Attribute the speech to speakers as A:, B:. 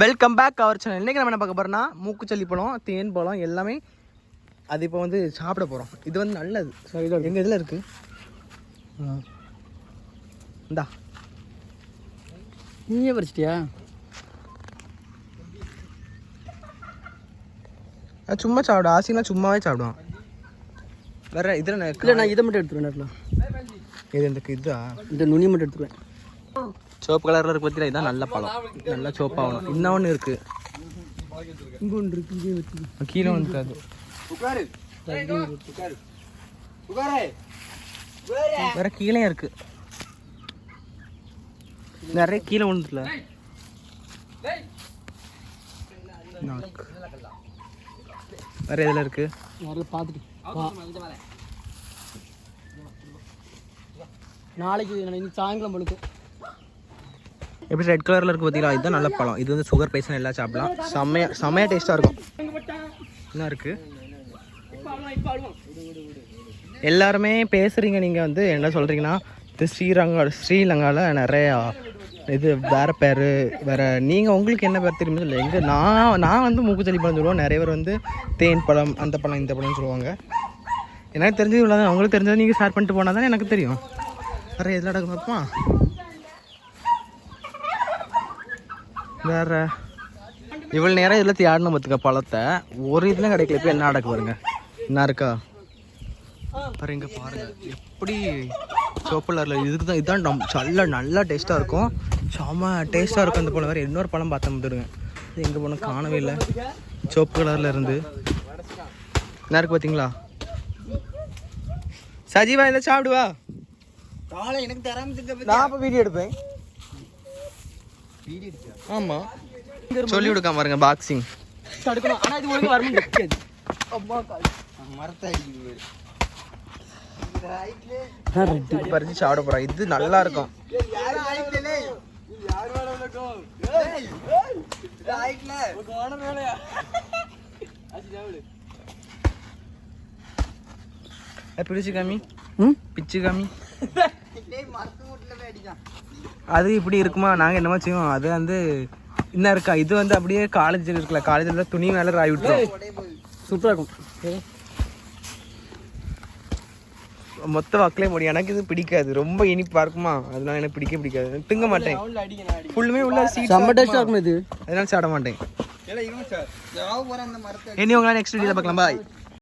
A: Welcome back our channel இன்றைக்கி நம்ம என்ன பார்க்க போகிறோம்னா மூக்குச்சல்லி பழம் தேன் பழம் எல்லாமே அது இப்போ வந்து சாப்பிட போகிறோம் இது வந்து நல்லது. எங்கள் இதில் இருக்குது இந்தா.
B: நீயே பறிச்சிட்டியா?
A: அது சும்மா சாப்பிடும் ஆசைனா சும்மாவே சாப்பிடுவான். வேற இதில்
B: இல்லை நான் இதை மட்டும் எடுத்துருவேன்
A: இது இந்த இதா
B: இந்த நுனி மட்டும் எடுத்துருவேன்.
A: சிவப்பு கலரில் இருக்கு பார்த்தீங்களா இதான் நல்ல பழம். நல்லா சிவப்பாகணும் இன்னொன்று இருக்குது
B: இங்கே ஒன்று இருக்கு இங்கே வச்சு
A: கீழே வந்து அது வேற கீழே இருக்கு. நிறைய கீழே விழுந்துல வேற எதுல இருக்கு?
B: பார்த்துட்டு. நாளைக்கு இன்னைக்கு சாயங்காலம் பழுக்கும்
A: எப்படி ரெட் கலரில் இருக்கு பார்த்தீங்களா? இதுதான் நல்ல பழம். இது வந்து சுகர் பேஷன் எல்லாம் சாப்பிடலாம். செம்மையா செம்மையாக டேஸ்ட்டாக இருக்கும். என்ன இருக்கு? எல்லாருமே பேசுறீங்க. நீங்கள் வந்து என்ன சொல்கிறீங்கன்னா இது ஸ்ரீரங்கா ஸ்ரீலங்காவில் நிறையா இது வேற பேர் வேறு நீங்கள் உங்களுக்கு என்ன பேர் தெரியுமா இல்லை எங்கே நான் நான் வந்து மூக்குச்சளி பழம் சொல்லுவோம். நிறைய பேர் வந்து தேன் பழம் அந்த பழம் இந்த பழம்னு சொல்லுவாங்க. எனக்கு தெரிஞ்சது இவ்வளோ உங்களுக்கு தெரிஞ்சது நீங்கள் ஷேர் பண்ணிட்டு போனால் தானே எனக்கு தெரியும். வேறு எதில் நடக்கும் பார்ப்போமா வேற. இவ்வளோ நேரம் இதில் தேடணும் பார்த்துக்க பழத்தை. ஒரு இதில் கிடைக்கல இப்போ என்ன நடக்கு பாருங்க என்ன இருக்கா? பாரு இங்க பாருங்க. எப்படி சிவப்பு கலரில் இதுக்கு தான் இதுதான் நம் நல்ல நல்லா டேஸ்ட்டாக இருக்கும். செம்ம டேஸ்ட்டாக இருக்கும் இந்த பழம் வேறு இன்னொரு பழம் பார்த்தா வந்துடுங்க இது எங்கே காணவே இல்லை. சிவப்பு கலரில் இருந்து. என்ன இருக்கு பார்த்தீங்களா சஜீவா இல்லை சாப்பிடுவா
B: காலை எனக்கு தராம
A: நான் அப்போ வீடியோ எடுப்பேன். ஆமாம் சொல்லி கொடுக்காம பாருங்க பாக்ஸிங்
B: தடுக்கணும். ஆனால் இது ஒழுங்கு வரணும் நிற்காது அம்மா கால். ரெட்டு
A: பறிச்சு சாப்பிட போறோம் இது நல்லா இருக்கும். பிடிச்சு காமி பிச்சு காமி அது இப்படி இருக்குமா? நாங்க என்னமா செய்வோம். அது வந்து என்ன இருக்கா? இது வந்து அப்படியே காலேஜில் இருக்குல்ல காலேஜில் துணி மேலே ராய் விட்டுரும்.
B: சூப்பராக இருக்கும்.
A: மொத்த வாக்கிலே முடியும் எனக்கு இது பிடிக்காது. ரொம்ப இனிப்பா இருக்குமா? அதனால எனக்கு பிடிக்க பிடிக்காது. திங்க மாட்டேன். ஃபுல்லுமே உள்ள சீட்
B: செம்ம டேஸ்ட்டாக இருக்கும்? இது.
A: அதனால சாப்பிட மாட்டேன். இனி உங்களை நெக்ஸ்ட் வீடியோவில் பார்க்கலாம். பாய்